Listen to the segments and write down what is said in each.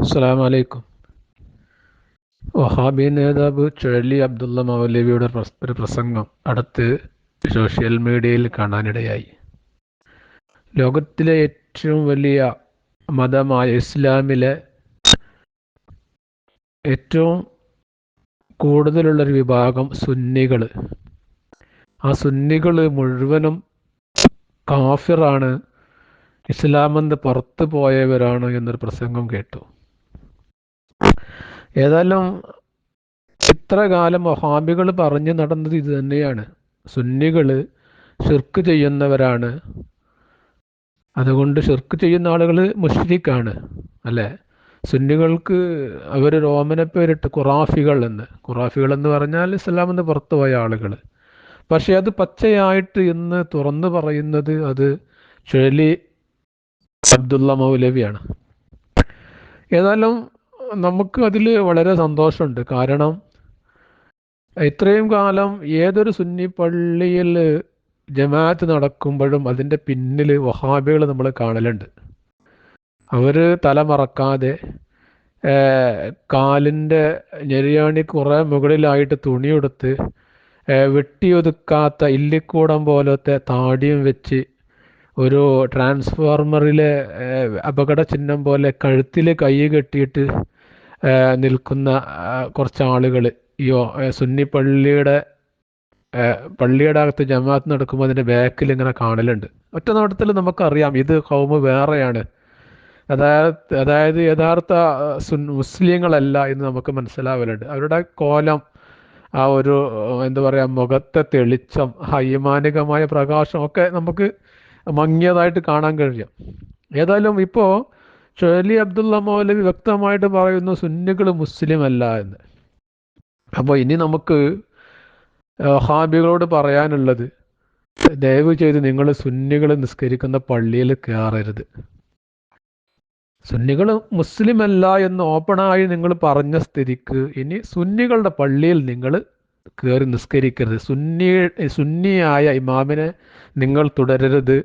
അസ്സലാമു വലൈക്കും വഹാബി നേതാവ് ചുഴലി അബ്ദുള്ള മൗലവിയുടെ ഒരു പ്രസംഗം അടുത്ത് സോഷ്യൽ മീഡിയയിൽ കാണാനിടയായി. ലോകത്തിലെ ഏറ്റവും വലിയ മതമായ ഇസ്ലാമിലെ ഏറ്റവും കൂടുതലുള്ളൊരു വിഭാഗം സുന്നികൾ ആ സുന്നികൾ മുഴുവനും കാഫിറാണ്. ഇസ്ലാമെന്ന് പുറത്തു പോയവരാണ് എന്നൊരു പ്രസംഗം കേട്ടു. ഏതായാലും ഇത്ര കാലം വഹാബികൾ പറഞ്ഞു നടന്നത് ഇത് തന്നെയാണ്. സുന്നികൾ ഷിർക്ക് ചെയ്യുന്നവരാണ്. അതുകൊണ്ട് ഷിർക്ക് ചെയ്യുന്ന ആളുകൾ മുഷ്രിഖാണ് അല്ലേ? സുന്നികൾക്ക് അവർ റോമനെ പേരിട്ട് ഖുറാഫികൾ എന്ന്. ഖുറാഫികൾ എന്ന് പറഞ്ഞാൽ ഇസ്ലാം എന്ന് പുറത്തുപോയ ആളുകൾ പക്ഷേ അത് പച്ചയായിട്ട് ഇന്ന് തുറന്നു പറയുന്നത് അത് ചുഴലി അബ്ദുള്ള മൗലവിയാണ്. ഏതായാലും നമുക്ക് അതിൽ വളരെ സന്തോഷമുണ്ട്. കാരണം ഇത്രയും കാലം ഏതൊരു സുന്നി പള്ളിയിൽ ജമാഅത്ത് നടക്കുമ്പോഴും അതിന്റെ പിന്നിൽ വഹാബികൾ നമ്മൾ കാണലുണ്ട്. അവർ തലമറക്കാതെ കാലിന്റെ ഞെരിയാണി കുറേ മുകളിലായിട്ട് തുണിയെടുത്ത് വെട്ടിയൊതുക്കാത്ത ഇല്ലിക്കൂടം പോലത്തെ താടിയും വെച്ച് ഒരു ട്രാൻസ്ഫോർമറിലെ അപകട ചിഹ്നം പോലെ കഴുത്തിൽ കൈ കെട്ടിയിട്ട് നിൽക്കുന്ന കുറച്ച് ആളുകൾ ഈ സുന്നി പള്ളിയുടെ പള്ളിയുടെ അകത്ത് ജമാഅത്ത് നടക്കുമ്പോൾ അതിന്റെ ബാക്കിൽ ഇങ്ങനെ കാണലുണ്ട്. ഒറ്റ നോട്ടത്തിൽ നമുക്കറിയാം ഇത് കൗമ് വേറെയാണ്. അതായത് അതായത് യഥാർത്ഥ സുൻ മുസ്ലിങ്ങളല്ല എന്ന് നമുക്ക് മനസ്സിലാവലുണ്ട്. അവരുടെ കോലം ആ ഒരു എന്താ പറയുക മുഖത്തെ തെളിച്ചം ഹൈമാനികമായ പ്രകാശം ഒക്കെ നമുക്ക് മങ്ങിയതായിട്ട് കാണാൻ കഴിയും. ഏതായാലും ഇപ്പോൾ ഷൊലി അബ്ദുള്ള മൗലവി വ്യക്തമായിട്ട് പറയുന്നു സുന്നികൾ മുസ്ലിം അല്ല എന്ന്. അപ്പോൾ ഇനി നമുക്ക് ഹാബികളോട് പറയാനുള്ളത് ദയവ് ചെയ്ത് നിങ്ങൾ സുന്നികൾ നിസ്കരിക്കുന്ന പള്ളിയിൽ കയറരുത്. സുന്നികൾ മുസ്ലിം അല്ല എന്ന് ഓപ്പണായി നിങ്ങൾ പറഞ്ഞ സ്ഥിതിക്ക് ഇനി സുന്നികളുടെ പള്ളിയിൽ നിങ്ങൾ കയറി നിസ്കരിക്കരുത്. സുന്നി സുന്നിയായ ഇമാമിനെ നിങ്ങൾ തുടരരുത്.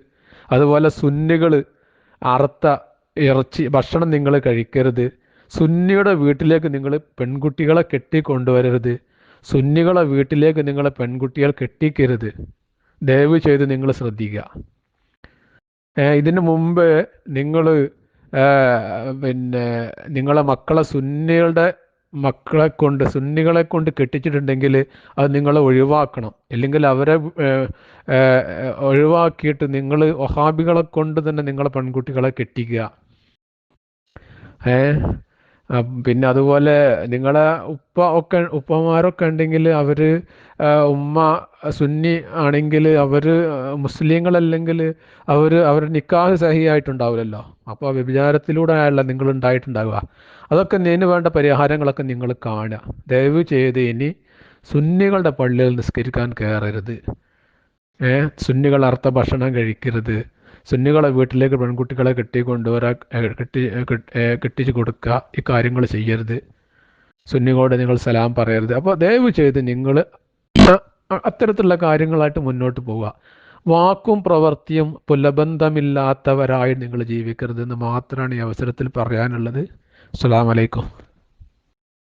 അതുപോലെ സുന്നികൾ അറുത്ത ഇറച്ചി ഭക്ഷണം നിങ്ങൾ കഴിക്കരുത്. സുന്നിയുടെ വീട്ടിലേക്ക് നിങ്ങൾ പെൺകുട്ടികളെ കെട്ടി കെട്ടിക്കൊണ്ടുവരരുത്. സുന്നികളെ വീട്ടിലേക്ക് നിങ്ങളെ പെൺകുട്ടികൾ കെട്ടിക്കരുത്. ദയവ് ചെയ്ത് നിങ്ങൾ ശ്രദ്ധിക്കുക. ഇതിനു മുമ്പ് നിങ്ങൾ പിന്നെ നിങ്ങളെ മക്കളെ സുന്നികളുടെ മക്കളെ കൊണ്ട് സുന്നികളെ കൊണ്ട് കെട്ടിച്ചിട്ടുണ്ടെങ്കിൽ അത് നിങ്ങളെ ഒഴിവാക്കണം. അല്ലെങ്കിൽ അവരെ ഒഴിവാക്കിയിട്ട് നിങ്ങൾ ഒഹാബികളെ കൊണ്ട് തന്നെ നിങ്ങളെ പെൺകുട്ടികളെ കെട്ടിക്കുക. ഏ? പിന്നെ അതുപോലെ നിങ്ങളെ ഉപ്പ ഒക്കെ ഉപ്പമാരൊക്കെ ഉണ്ടെങ്കിൽ അവർ ഉമ്മ സുന്നി ആണെങ്കിൽ അവർ മുസ്ലിങ്ങളല്ലെങ്കിൽ അവർ അവർ നിക്കാഹ് സഹിയായിട്ടുണ്ടാവില്ലല്ലോ. അപ്പോൾ വ്യഭിചാരത്തിലൂടെ ആയല്ല നിങ്ങൾ ഉണ്ടായിട്ടുണ്ടാവുക. അതൊക്കെ ഇതിന് വേണ്ട പരിഹാരങ്ങളൊക്കെ നിങ്ങൾ കാണുക. ദയവ് ചെയ്ത് ഇനി സുന്നികളുടെ പള്ളിയിൽ നിസ്കരിക്കാൻ കയറരുത്. ഏ? സുന്നികൾ അർത്ഥ ഭക്ഷണം കഴിക്കരുത്. സുന്നികളെ വീട്ടിലേക്ക് പെൺകുട്ടികളെ കെട്ടി കൊണ്ടുവരാ കെട്ടി കെട്ടിച്ചു കൊടുക്കുക ഈ കാര്യങ്ങൾ ചെയ്യരുത്. സുന്നികളോട് നിങ്ങൾ സലാം പറയരുത്. അപ്പോൾ ദയവ് ചെയ്ത് നിങ്ങൾ അത്തരത്തിലുള്ള കാര്യങ്ങളായിട്ട് മുന്നോട്ട് പോവുക. വാക്കും പ്രവൃത്തിയും പുലബന്ധമില്ലാത്തവരായി നിങ്ങൾ ജീവിക്കരുത് എന്ന് മാത്രമാണ് ഈ അവസരത്തിൽ പറയാനുള്ളത്. അസ്സാം വലൈക്കും